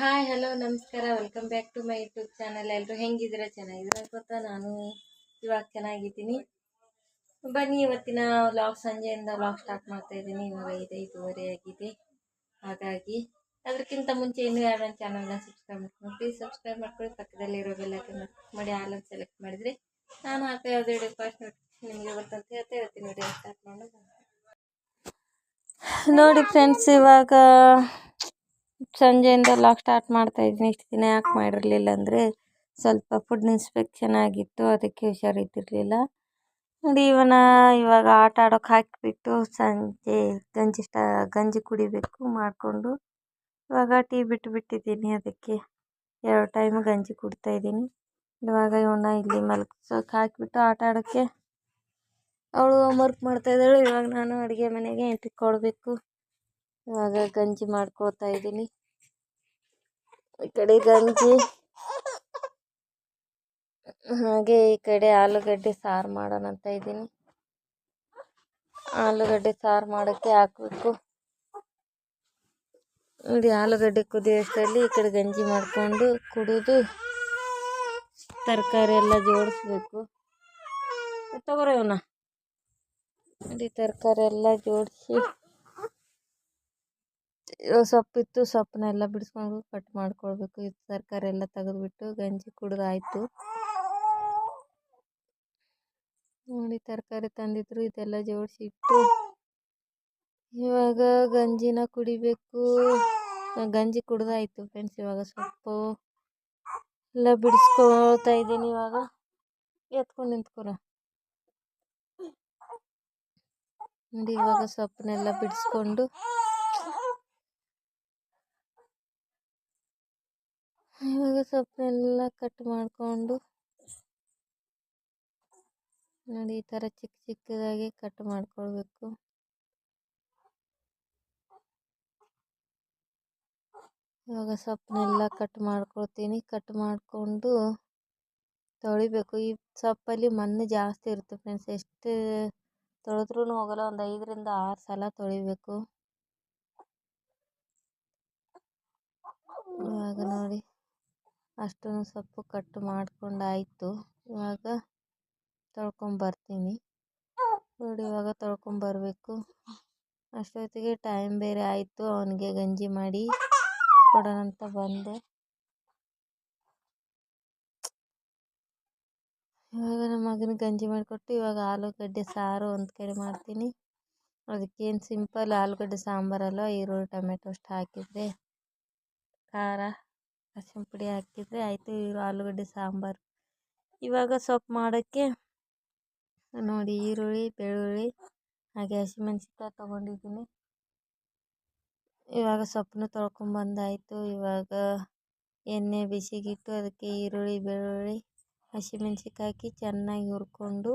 Hi hello ನಮಸ್ಕಾರ. Welcome back to my YouTube channel ಎಲ್ಲರೂ ಹೆಂಗಿದ್ದೀರಾ? ಚೆನ್ನಾಗಿದ್ದೀರಾ ಗೊತ್ತಾ? ನಾನು ಇವಾಗ ಚೆನ್ನಾಗಿದ್ದೀನಿ. ಬನ್ನಿ, ಇವತ್ತಿನ ವ್ಲಾಗ್ ಸಂಜೆಯಿಂದ ವ್ಲಾಗ್ ಸ್ಟಾರ್ಟ್ ಮಾಡ್ತಾ ಇದ್ದೀನಿ. ಇವಾಗ ಇದೆ ಐದೂವರೆ ಆಗಿದೆ. ಹಾಗಾಗಿ ಅದಕ್ಕಿಂತ ಮುಂಚೆ ಇನ್ನೂ ಯಾರು ನನ್ನ ಚಾನಲ್ನ ಸಬ್ಸ್ಕ್ರೈಬ್ ಮಾಡ್ಕೊಂಡು ಪ್ಲೀಸ್ ಸಬ್ಸ್ಕ್ರೈಬ್ ಮಾಡ್ಕೊಳ್ಳಿ. ಪಕ್ಕದಲ್ಲಿರೋ ಬೆಲ್ಲೈಕನ್ ಮಾಡಿ ಆಲನ್ನು ಸೆಲೆಕ್ಟ್ ಮಾಡಿದರೆ ನಾನು ಹಾಕೋ ಯಾವುದೇ ವಿಡಿಯೋ ಫಸ್ಟ್ ನಿಮಗೆ ಗೊತ್ತಂತ ಹೇಳ್ತಾ ಇವತ್ತಿನ ವಿಡಿಯೋ ಸ್ಟಾರ್ಟ್ ಮಾಡೋದು ನೋಡಿ ಫ್ರೆಂಡ್ಸ್ ಇವಾಗ ಸಂಜೆಯಿಂದ ಲಾಕ್ ಸ್ಟಾರ್ಟ್ ಮಾಡ್ತಾ ಇದ್ದೀನಿ ಇಷ್ಟು ದಿನ ಯಾಕೆ ಮಾಡಿರಲಿಲ್ಲ ಅಂದರೆ ಸ್ವಲ್ಪ ಫುಡ್ ಇನ್ಸ್ಪೆಕ್ಷನ್ ಆಗಿತ್ತು. ಅದಕ್ಕೆ ಹುಷಾರಿದ್ದಿರಲಿಲ್ಲ. ನೋಡಿ ಇವನ ಇವಾಗ ಆಟ ಆಡೋಕೆ ಹಾಕಿಬಿಟ್ಟು ಸಂಜೆ ಗಂಜಿ ಸ್ಟಾ ಗಂಜಿ ಕುಡಿಬೇಕು ಮಾಡಿಕೊಂಡು ಇವಾಗ ಟೀ ಬಿಟ್ಟು ಬಿಟ್ಟಿದ್ದೀನಿ ಅದಕ್ಕೆ ಎರಡು ಟೈಮ್ ಗಂಜಿ ಕುಡ್ತಾ ಇದ್ದೀನಿ. ಇವಾಗ ಇವನ್ನ ಇಲ್ಲಿ ಮಲಗಿಸೋಕೆ ಹಾಕಿಬಿಟ್ಟು ಆಟ ಆಡೋಕ್ಕೆ ಅವಳು ಹೋಮ್ವರ್ಕ್ ಇದ್ದಾಳು. ಇವಾಗ ನಾನು ಅಡುಗೆ ಮನೆಗೆ ಎಂಟ್ರಿ ಕೊಡಬೇಕು. ಇವಾಗ ಗಂಜಿ ಮಾಡ್ಕೋತಾ ಇದ್ದೀನಿ. ಈ ಕಡೆ ಗಂಜಿ. ಹಾಗೆ ಈ ಕಡೆ ಆಲೂಗಡ್ಡೆ ಸಾರು ಮಾಡೋಣ ಅಂತ ಇದ್ದೀನಿ. ಆಲೂಗಡ್ಡೆ ಸಾರು ಮಾಡೋಕ್ಕೆ ಹಾಕಬೇಕು. ನೋಡಿ ಆಲೂಗಡ್ಡೆ ಕುದಿಯೋಷ್ಟರಲ್ಲಿ ಈ ಕಡೆ ಗಂಜಿ ಮಾಡಿಕೊಂಡು ಕುಡಿದು ತರಕಾರಿ ಎಲ್ಲ ಜೋಡಿಸ್ಬೇಕು. ತಗೋರಿ ಇವನ್ನ ನೋಡಿ ತರಕಾರಿ ಎಲ್ಲ ಜೋಡಿಸಿ. ಸೊಪ್ಪಿತ್ತು ಸೊಪ್ಪನ್ನೆಲ್ಲ ಬಿಡಿಸ್ಕೊಂಡು ಕಟ್ ಮಾಡ್ಕೊಳ್ಬೇಕು. ಇದು ತರಕಾರಿ ಎಲ್ಲ ತೆಗೆದ್ಬಿಟ್ಟು ಗಂಜಿ ಕುಡಿದಾಯ್ತು ನೋಡಿ ತರಕಾರಿ ತಂದಿದ್ರು, ಇದೆಲ್ಲ ಜೋಡಿಸಿ ಇಟ್ಟು ಇವಾಗ ಗಂಜಿನ ಕುಡಿಬೇಕು. ಗಂಜಿ ಕುಡ್ದಾಯ್ತು ಫ್ರೆಂಡ್ಸ್ ಇವಾಗ ಸೊಪ್ಪು ಎಲ್ಲ ಬಿಡಿಸ್ಕೊಳ್ತಾ ಇದ್ದೀನಿ ಇವಾಗ. ಎತ್ಕೊಂಡು ನಿಂತ್ಕೊರ? ನೋಡಿ ಇವಾಗ ಸೊಪ್ಪನ್ನೆಲ್ಲ ಬಿಡಿಸ್ಕೊಂಡು ಇವಾಗ ಸೊಪ್ಪನ್ನೆಲ್ಲ ಕಟ್ ಮಾಡಿಕೊಂಡು ನೋಡಿ ಈ ಥರ ಚಿಕ್ಕ ಚಿಕ್ಕದಾಗಿ ಕಟ್ ಮಾಡ್ಕೊಳ್ಬೇಕು. ಇವಾಗ ಸೊಪ್ಪನ್ನೆಲ್ಲ ಕಟ್ ಮಾಡ್ಕೊಳ್ತೀನಿ. ಕಟ್ ಮಾಡಿಕೊಂಡು ತೊಳಿಬೇಕು. ಈ ಸೊಪ್ಪಲ್ಲಿ ಮಣ್ಣು ಜಾಸ್ತಿ ಇರುತ್ತೆ ಫ್ರೆಂಡ್ಸ್ ಎಷ್ಟು ತೊಳೆದ್ರೂ ಹೋಗಲ್ಲ. ಒಂದು ಐದರಿಂದ ಆರು ಸಲ ತೊಳಿಬೇಕು. ಇವಾಗ ನೋಡಿ. ಅಷ್ಟನ್ನು ಸೊಪ್ಪು ಕಟ್ ಮಾಡ್ಕೊಂಡಾಯಿತು. ಇವಾಗ ತೊಳ್ಕೊಂಬರ್ತೀನಿ. ನೋಡಿ ಇವಾಗ ತೊಳ್ಕೊಂಬರ್ಬೇಕು. ಅಷ್ಟೊತ್ತಿಗೆ ಟೈಮ್ ಬೇರೆ ಆಯಿತು. ಅವನಿಗೆ ಗಂಜಿ ಮಾಡಿ ಕೊಡೋಣ ಅಂತ ಬಂದೆ. ಇವಾಗ ನಮ್ಮ ಮಗನ ಗಂಜಿ ಮಾಡಿಕೊಟ್ಟು ಇವಾಗ ಆಲೂಗಡ್ಡೆ ಸಾರು ಒಂದು ಕಡೆ ಮಾಡ್ತೀನಿ. ಅದಕ್ಕೇನು ಸಿಂಪಲ್ ಆಲೂಗಡ್ಡೆ ಸಾಂಬಾರಲ್ಲ ಈರುಳ್ಳಿ ಟೊಮೆಟೊ ಅಷ್ಟು ಹಾಕಿದರೆ ಖಾರ. ಅರಿಶಿನ ಪುಡಿ ಹಾಕಿದರೆ ಆಯಿತು ಆಲೂಗಡ್ಡೆ, ಸಾಂಬಾರು. ಇವಾಗ ಸೊಪ್ಪು ಮಾಡೋಕ್ಕೆ ನೋಡಿ ಈರುಳ್ಳಿ, ಬೆಳ್ಳುಳ್ಳಿ, ಹಾಗೆ ಹಸಿಮೆಣ್ಸಿನ್ಕಾಯಿ ತೊಗೊಂಡಿದ್ದೀನಿ. ಇವಾಗ ಸೊಪ್ಪನ್ನು ತೊಳ್ಕೊಂಬಂದಾಯಿತು ಇವಾಗ ಎಣ್ಣೆ, ಬಿಸಿಗಿಟ್ಟು, ಅದಕ್ಕೆ ಈರುಳ್ಳಿ, ಬೆಳ್ಳುಳ್ಳಿ, ಹಸಿಮೆಣ್ಸಿನ್ಕಾಯಿ ಹಾಕಿ ಚೆನ್ನಾಗಿ ಹುರ್ಕೊಂಡು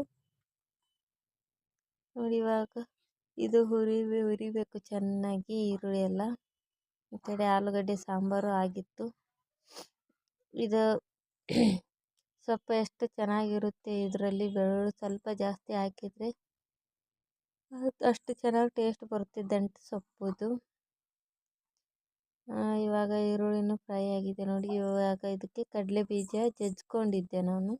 ನೋಡಿ ಇವಾಗ ಇದು ಹುರಿ, ಹುರಿಬೇಕು ಚೆನ್ನಾಗಿ ಈರುಳ್ಳಿ ಎಲ್ಲ. ಈ ಕಡೆ ಆಲೂಗಡ್ಡೆ, ಸಾಂಬಾರು ಆಗಿತ್ತು. ಇದು ಸೊಪ್ಪು ಎಷ್ಟು ಚೆನ್ನಾಗಿರುತ್ತೆ ಇದರಲ್ಲಿ ಬೆಳ್ಳುಳ್ಳಿ ಸ್ವಲ್ಪ ಜಾಸ್ತಿ ಹಾಕಿದರೆ ಅಷ್ಟು ಚೆನ್ನಾಗಿ ಟೇಸ್ಟ್ ಬರುತ್ತೆ ದಂಟು ಸೊಪ್ಪುದು. ಇವಾಗ ಈರುಳ್ಳಿನೂ ಫ್ರೈ ಆಗಿದೆ ನೋಡಿ, ಇವಾಗ ಇದಕ್ಕೆ ಕಡಲೆ ಬೀಜ ಜಜ್ಕೊಂಡಿದ್ದೆ ನಾನು.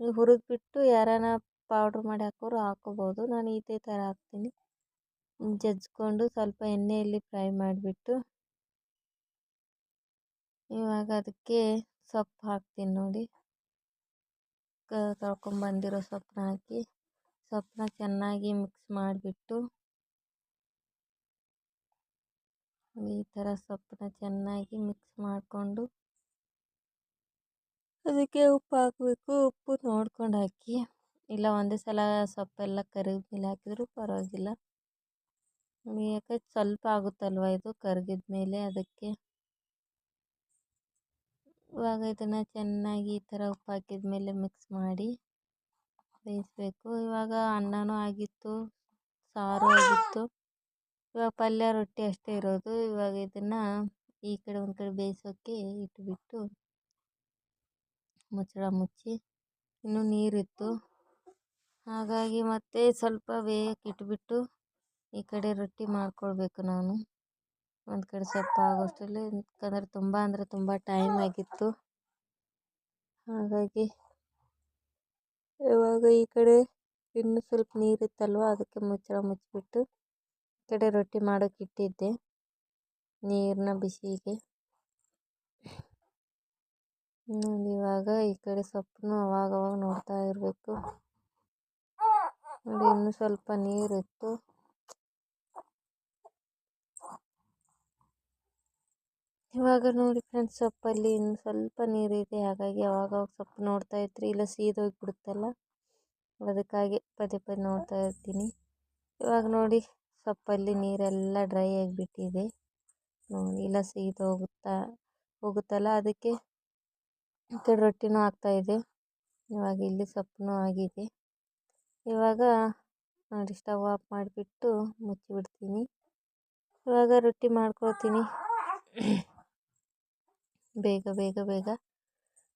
ಹುರಿದ್ಬಿಟ್ಟು ಯಾರಾನ ಪೌಡ್ರ್ ಮಾಡಿ ಹಾಕೋರು ಹಾಕೋಬೋದು, ನಾನು ಇದೇ ಥರ ಹಾಕ್ತೀನಿ. ಜಜ್ಕೊಂಡು ಸ್ವಲ್ಪ ಎಣ್ಣೆಯಲ್ಲಿ ಫ್ರೈ ಮಾಡಿಬಿಟ್ಟು ಇವಾಗ ಅದಕ್ಕೆ ಸೊಪ್ಪು ಹಾಕ್ತೀನಿ ನೋಡಿ. ತೊಳ್ಕೊಂಬಂದಿರೋ ಸೊಪ್ಪನ್ನ ಹಾಕಿ ಸೊಪ್ಪನ್ನ ಚೆನ್ನಾಗಿ ಮಿಕ್ಸ್ ಮಾಡಿಬಿಟ್ಟು ಈ ಥರ ಸೊಪ್ಪನ್ನ ಚೆನ್ನಾಗಿ ಮಿಕ್ಸ್ ಮಾಡಿಕೊಂಡು ಅದಕ್ಕೆ ಉಪ್ಪು ಹಾಕಬೇಕು. ಉಪ್ಪು ನೋಡ್ಕೊಂಡು ಹಾಕಿ. ಇಲ್ಲ, ಒಂದೇ ಸಲ ಸೊಪ್ಪೆಲ್ಲ ಕರಿದ ಮೇಲೆ ಹಾಕಿದರೂ ಪರವಾಗಿಲ್ಲ. ಯಾಕೆ ಸ್ವಲ್ಪ ಆಗುತ್ತಲ್ವ ಇದು ಕರಗಿದ ಮೇಲೆ ಅದಕ್ಕೆ? ಇವಾಗ ಇದನ್ನು ಚೆನ್ನಾಗಿ ಈ ಥರ ಉಪ್ಪು ಹಾಕಿದ ಮೇಲೆ ಮಿಕ್ಸ್ ಮಾಡಿ ಬೇಯಿಸಬೇಕು. ಇವಾಗ ಅನ್ನನೂ ಆಗಿತ್ತು, ಸಾರು ಆಗಿತ್ತು. ಇವಾಗ ಪಲ್ಯ ರೊಟ್ಟಿ ಅಷ್ಟೇ ಇರೋದು. ಇವಾಗ ಇದನ್ನು ಈ ಕಡೆ ಒಂದು ಕಡೆ ಬೇಯಿಸೋಕ್ಕೆ ಇಟ್ಬಿಟ್ಟು ಮುಚ್ಚಳ ಮುಚ್ಚಿ ಇನ್ನೂ ನೀರಿತ್ತು. ಹಾಗಾಗಿ ಮತ್ತೆ ಸ್ವಲ್ಪ ಬೇಯಕ್ಕೆ ಇಟ್ಬಿಟ್ಟು ಈ ಕಡೆ ರೊಟ್ಟಿ ಮಾಡ್ಕೊಳ್ಬೇಕು ನಾನು. ಒಂದು ಕಡೆ ಸ್ವಲ್ಪ ಆಗೋಷ್ಟರಲ್ಲಿ, ಯಾಕಂದರೆ ತುಂಬ ಅಂದರೆ ತುಂಬ ಟೈಮ್ ಆಗಿತ್ತು. ಹಾಗಾಗಿ ಇವಾಗ ಈ ಕಡೆ ಇನ್ನು ಸ್ವಲ್ಪ ನೀರಿತ್ತಲ್ವ ಅದಕ್ಕೆ ಮುಚ್ಚಳ ಮುಚ್ಚಿಬಿಟ್ಟು ಈ ಕಡೆ ರೊಟ್ಟಿ ಮಾಡೋಕೆ ಇಟ್ಟಿದ್ದೆ ನೀರನ್ನ ಬಿಸಿಗೆ. ನೋಡಿ ಇವಾಗ ಈ ಕಡೆ ಸೊಪ್ಪನ್ನು ಅವಾಗವಾಗ ಅವಾಗ ನೋಡ್ತಾ ಇರಬೇಕು. ನೋಡಿ, ಇನ್ನೂ ಸ್ವಲ್ಪ ನೀರಿತ್ತು ಇವಾಗ ನೋಡಿ ಫ್ರೆಂಡ್ಸ್ ಸೊಪ್ಪಲ್ಲಿ ಇನ್ನು ಸ್ವಲ್ಪ ನೀರಿದೆ ಹಾಗಾಗಿ ಅವಾಗ ಸೊಪ್ಪು ನೋಡ್ತಾ ಇದ್ರಿ ಇಲ್ಲ ಸೀದೋಗಿಬಿಡುತ್ತಲ್ಲ. ಅದಕ್ಕಾಗಿ ಪದೇ ಪದೇ ನೋಡ್ತಾ ಇರ್ತೀನಿ. ಇವಾಗ ನೋಡಿ ಸೊಪ್ಪಲ್ಲಿ ನೀರೆಲ್ಲ ಡ್ರೈ ಆಗಿಬಿಟ್ಟಿದೆ. ನೋಡಿ ಇಲ್ಲ ಸೀದೋಗುತ್ತಾ, ಹೋಗುತ್ತಲ್ಲ ಅದಕ್ಕೆ ಈ ಕಡೆ ರೊಟ್ಟಿನೂ ಆಗ್ತಾಯಿದೆ ಇವಾಗ ಇಲ್ಲಿ ಸೊಪ್ಪು ಆಗಿದೆ. ಇವಾಗ ನೋಡಿ ಸ್ಟವ್ ಆಫ್ ಮಾಡಿಬಿಟ್ಟು ಮುಚ್ಚಿಬಿಡ್ತೀನಿ. ಇವಾಗ ರೊಟ್ಟಿ ಮಾಡ್ಕೊಳ್ತೀನಿ. ಬೇಗ ಬೇಗ ಬೇಗ.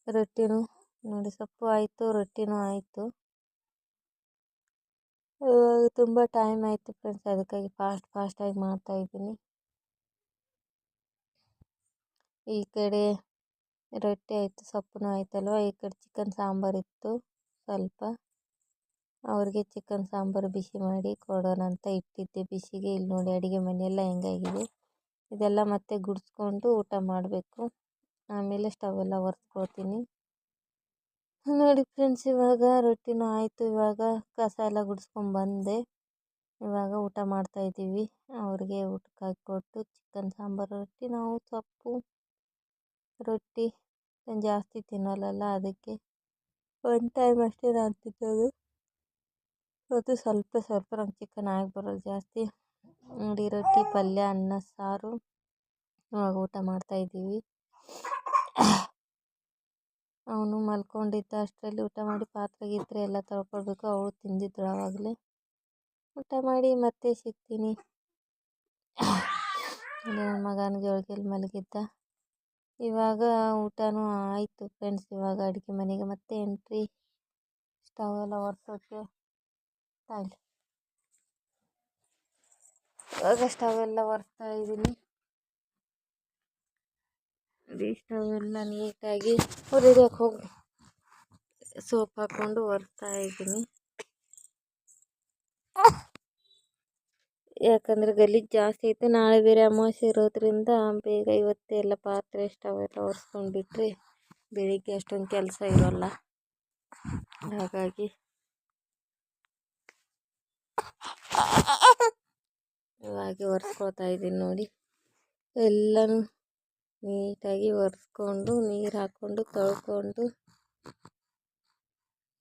ರೊಟ್ಟಿನೂ ನೋಡಿ ಸೊಪ್ಪು ಆಯಿತು, ರೊಟ್ಟಿನೂ ಆಯಿತು. ತುಂಬ ಟೈಮ್ ಆಯಿತು ಫ್ರೆಂಡ್ಸ್ ಅದಕ್ಕಾಗಿ ಫಾಸ್ಟ್ ಫಾಸ್ಟಾಗಿ ಮಾಡ್ತಾಯಿದ್ದೀನಿ ಈ ಕಡೆ ರೊಟ್ಟಿ ಆಯಿತು ಸೊಪ್ಪು ಆಯ್ತಲ್ವ? ಈ ಕಡೆ ಚಿಕನ್ ಸಾಂಬಾರಿತ್ತು ಸ್ವಲ್ಪ. ಅವ್ರಿಗೆ ಚಿಕನ್ ಸಾಂಬಾರು ಬಿಸಿ ಮಾಡಿ ಕೊಡೋಣ ಅಂತ ಇಟ್ಟಿದ್ದೆ ಬಿಸಿಗೆ. ಇಲ್ಲಿ ನೋಡಿ ಅಡುಗೆ ಮನೆಯೆಲ್ಲ ಹೆಂಗಾಗಿದೆ. ಇದೆಲ್ಲ ಮತ್ತೆ ಗುಡಿಸ್ಕೊಂಡು ಊಟ ಮಾಡಬೇಕು. ಆಮೇಲೆ ಸ್ಟವ್ ಎಲ್ಲ ಒರೆಸ್ಕೊಳ್ತೀನಿ ನೋಡಿ ಫ್ರೆಂಡ್ಸ್ ಇವಾಗ ರೊಟ್ಟಿನೂ ಆಯಿತು. ಇವಾಗ ಕಸ ಎಲ್ಲ ಗುಡಿಸ್ಕೊಂಬಂದೆ ಇವಾಗ ಊಟ ಮಾಡ್ತಾಯಿದ್ದೀವಿ ಅವ್ರಿಗೆ ಊಟಕ್ಕೆ ಹಾಕಿಕೊಟ್ಟು ಚಿಕನ್ ಸಾಂಬಾರು, ರೊಟ್ಟಿ, ನಾವು ಸೊಪ್ಪು, ರೊಟ್ಟಿ. ಜಾಸ್ತಿ ತಿನ್ನೋಲ್ಲಲ್ಲ, ಅದಕ್ಕೆ ಒನ್ ಟೈಮ್ ಅಷ್ಟೇ ನಾನು ತಿನ್ನೋದು. ಅದು ಸ್ವಲ್ಪ ಸ್ವಲ್ಪ ನಂಗೆ ಚಿಕನ್ ಆಗಿ ಬರೋಲ್ಲ ಜಾಸ್ತಿ. ನೋಡಿ ರೊಟ್ಟಿ, ಪಲ್ಯ, ಅನ್ನ, ಸಾರು. ಇವಾಗ ಊಟ ಮಾಡ್ತಾಯಿದ್ದೀವಿ ಅವನು ಮಲ್ಕೊಂಡಿದ್ದ. ಅಷ್ಟರಲ್ಲಿ ಊಟ ಮಾಡಿ ಪಾತ್ರೆ ಗೀತ್ರೆ ಎಲ್ಲ ತೊಳ್ಕೊಳ್ಬೇಕು. ಅವಳು ತಿಂದಿದ್ರು ಆವಾಗಲೇ. ಊಟ ಮಾಡಿ ಮತ್ತೆ ಸಿಗ್ತೀನಿ. ನನ್ನ ಮಗನ ಜೋಳಿಗೆಯಲ್ಲಿ ಮಲಗಿದ್ದ. ಇವಾಗ ಊಟನೂ ಆಯಿತು ಫ್ರೆಂಡ್ಸ್ ಇವಾಗ ಅಡುಗೆ ಮನೆಗೆ ಮತ್ತೆ ಎಂಟ್ರಿ ಸ್ಟವ್ ಎಲ್ಲ ಒರೆಸೋಕ್ಕೆ ಯು ಇವಾಗ ಸ್ಟವ್ ಎಲ್ಲ ಒರೆಸ್ತಾ ಇದ್ದೀನಿ. ಸ್ಟವ್ ನೀಟಾಗಿ ಹೊರಗಕ್ಕೆ ಹೋಗಿ, ಸೋಪ್ ಹಾಕ್ಕೊಂಡು ಒರೆಸ್ತಾ ಇದ್ದೀನಿ. ಯಾಕಂದರೆ ಗಲೀಜು ಜಾಸ್ತಿ ಐತೆ. ನಾಳೆ ಬೇರೆ ಅಮಾವಾಸ್ಯೆ ಇರೋದ್ರಿಂದ ಬೇಗ ಇವತ್ತೇ ಎಲ್ಲ ಪಾತ್ರೆ ಇಷ್ಟವೆಲ್ಲ ಒರೆಸ್ಕೊಂಡು ಬಿಟ್ಟರೆ ಬೆಳಿಗ್ಗೆ ಅಷ್ಟೊಂದು ಕೆಲಸ ಇರೋಲ್ಲ. ಹಾಗಾಗಿ ಇವಾಗ ಒರೆಸ್ಕೊಳ್ತಾ ಇದ್ದೀನಿ ನೋಡಿ. ಎಲ್ಲನೂ ನೀಟಾಗಿ ಒರೆಸ್ಕೊಂಡು, ನೀರು ಹಾಕ್ಕೊಂಡು ತೊಳ್ಕೊಂಡು.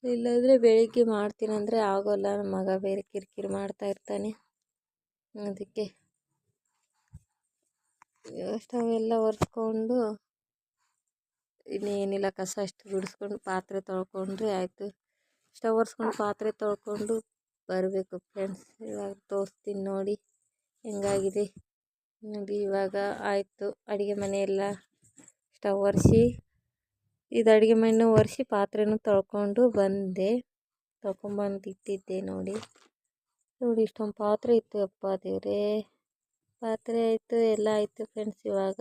ಇಲ್ಲಾಂದರೆ ಬೆಳಿಗ್ಗೆ ಮಾಡ್ತೀನಿ ಅಂದರೆ ಆಗೋಲ್ಲ. ನಮ್ಮ ಮಗ ಬೇರೆ ಕಿರಿಕಿರಿ ಮಾಡ್ತಾ ಇರ್ತಾನೆ. ಅದಕ್ಕೆ ಅವೆಲ್ಲ ಒರೆಸ್ಕೊಂಡು ಇನ್ನೇನಿಲ್ಲ ಕಸ ಅಷ್ಟು ಗುಡಿಸ್ಕೊಂಡು, ಪಾತ್ರೆ ತೊಳ್ಕೊಂಡ್ರೆ ಆಯಿತು. ಸ್ಟವ್ ಒರೆಸ್ಕೊಂಡು, ಪಾತ್ರೆ ತೊಳ್ಕೊಂಡು ಬರಬೇಕು ಫ್ರೆಂಡ್ಸ್ ಇವಾಗ ತೋರಿಸ್ತೀನಿ ನೋಡಿ ಹೆಂಗಾಗಿದೆ. ನೋಡಿ ಇವಾಗ ಆಯಿತು. ಅಡುಗೆ ಮನೆಯೆಲ್ಲ ಸ್ಟವ್ ಒರೆಸಿ, ಇದು ಅಡುಗೆ ಮನೆ ಒರೆಸಿ ಪಾತ್ರೆನೂ ತೊಳ್ಕೊಂಡು ಬಂದೆ. ತೊಳ್ಕೊಂಬಂದು ಇಟ್ಟಿದ್ದೆ ನೋಡಿ. ನೋಡಿ, ಇಷ್ಟೊಂದು ಪಾತ್ರೆ ಇತ್ತು ಅಪ್ಪ ದೇವರೇ. ಪಾತ್ರೆ ಆಯಿತು, ಎಲ್ಲ ಆಯಿತು ಫ್ರೆಂಡ್ಸ್ ಇವಾಗ.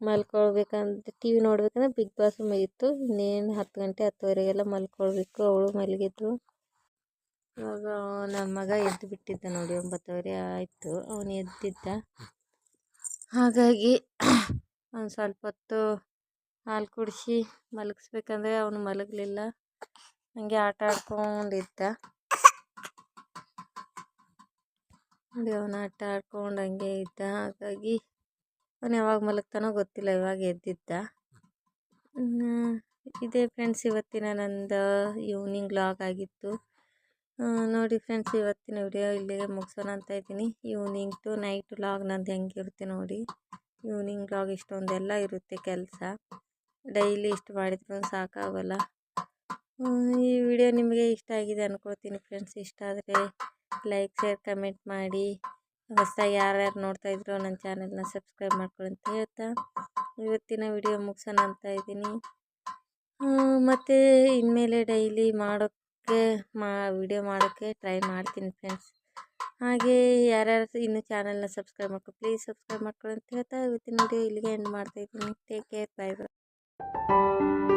ಮಲ್ಕೊಳ್ಬೇಕಂತ ಟಿ ವಿ ನೋಡ್ಬೇಕಂದ್ರೆ ಬಿಗ್ ಬಾಸ್ ಮುಗೀತು ಇನ್ನೇನು ಹತ್ತು ಗಂಟೆ ಹತ್ತುವರೆಗೆಲ್ಲ ಮಲ್ಕೊಳ್ಬೇಕು. ಅವಳು ಮಲಗಿದ್ರು ಇವಾಗ ನನ್ನ ಮಗ ಎದ್ದು ಬಿಟ್ಟಿದ್ದ ನೋಡಿ ಒಂಬತ್ತುವರೆ ಆಯಿತು. ಅವನು ಎದ್ದಿದ್ದ. ಹಾಗಾಗಿ ಅವ್ನು ಸ್ವಲ್ಪ ಹೊತ್ತು ಹಾಲು ಕುಡಿಸಿ ಮಲಗಿಸ್ಬೇಕಂದ್ರೆ ಅವನು ಮಲಗಲಿಲ್ಲ. ಹಂಗೆ ಆಟ ಆಡ್ಕೊಂಡಿದ್ದ. ನೋಡಿ ಅವನು ಆಟ ಆಡ್ಕೊಂಡು ಹಂಗೆ ಇದ್ದ. ಹಾಗಾಗಿ ಅವನು ಯಾವಾಗ ಮಲಗ್ತಾನೋ ಗೊತ್ತಿಲ್ಲ, ಇವಾಗ ಎದ್ದಿದ್ದ. ಇದೇ ಫ್ರೆಂಡ್ಸ್ ಇವತ್ತಿನ ನಂದು ಈವ್ನಿಂಗ್ ಲಾಗ್ ಆಗಿತ್ತು. ನೋಡಿ ಫ್ರೆಂಡ್ಸ್ ಇವತ್ತಿನ ವಿಡಿಯೋ ಇಲ್ಲಿಗೆ ಮುಗಿಸೋಣ ಅಂತ ಇದ್ದೀನಿ. ಈವ್ನಿಂಗ್ ಟು ನೈಟ್ ಲಾಗ್ ನಂದು ಹೆಂಗಿರುತ್ತೆ ನೋಡಿ. ಈವ್ನಿಂಗ್ ಲಾಗ್ ಇಷ್ಟೊಂದೆಲ್ಲ ಇರುತ್ತೆ ಕೆಲಸ. ಡೈಲಿ ಇಷ್ಟು ಮಾಡಿದ್ರು ಸಾಕಾಗೋಲ್ಲ. ಈ ವಿಡಿಯೋ ನಿಮಗೆ ಇಷ್ಟ ಆಗಿದೆ ಅಂದ್ಕೊಳ್ತೀನಿ ಫ್ರೆಂಡ್ಸ್ ಇಷ್ಟ ಆದರೆ ಲೈಕ್ ಶೇರ್ ಕಮೆಂಟ್ ಮಾಡಿ. ಹೊಸದಾಗಿ ಯಾರ್ಯಾರು ನೋಡ್ತಾ ಇದ್ರು ನನ್ನ ಚಾನೆಲ್ನ ಸಬ್ಸ್ಕ್ರೈಬ್ ಮಾಡ್ಕೊಳ್ಳಿ ಅಂತ ಹೇಳ್ತಾ. ಇವತ್ತಿನ ವಿಡಿಯೋ ಮುಗಿಸೋಣ ಅಂತ ಇದ್ದೀನಿ. ಮತ್ತು ಇನ್ಮೇಲೆ ಡೈಲಿ ಮಾಡೋಕ್ಕೆ ಮಾ ವಿಡಿಯೋ ಮಾಡೋಕ್ಕೆ ಟ್ರೈ ಮಾಡ್ತೀನಿ ಫ್ರೆಂಡ್ಸ್ ಹಾಗೆ ಯಾರ್ಯಾರು ಇನ್ನೂ ಚಾನಲ್ನ ಸಬ್ಸ್ಕ್ರೈಬ್ ಮಾಡ್ಕೊ ಪ್ಲೀಸ್ ಸಬ್ಸ್ಕ್ರೈಬ್ ಮಾಡ್ಕೊಳ್ಳಿ ಅಂತ ಹೇಳ್ತಾ ಇವತ್ತಿನ ವಿಡಿಯೋ ಇಲ್ಲಿಗೆ ಎಂಡ್ ಮಾಡ್ತಾ ಇದ್ದೀನಿ. Take care bye bye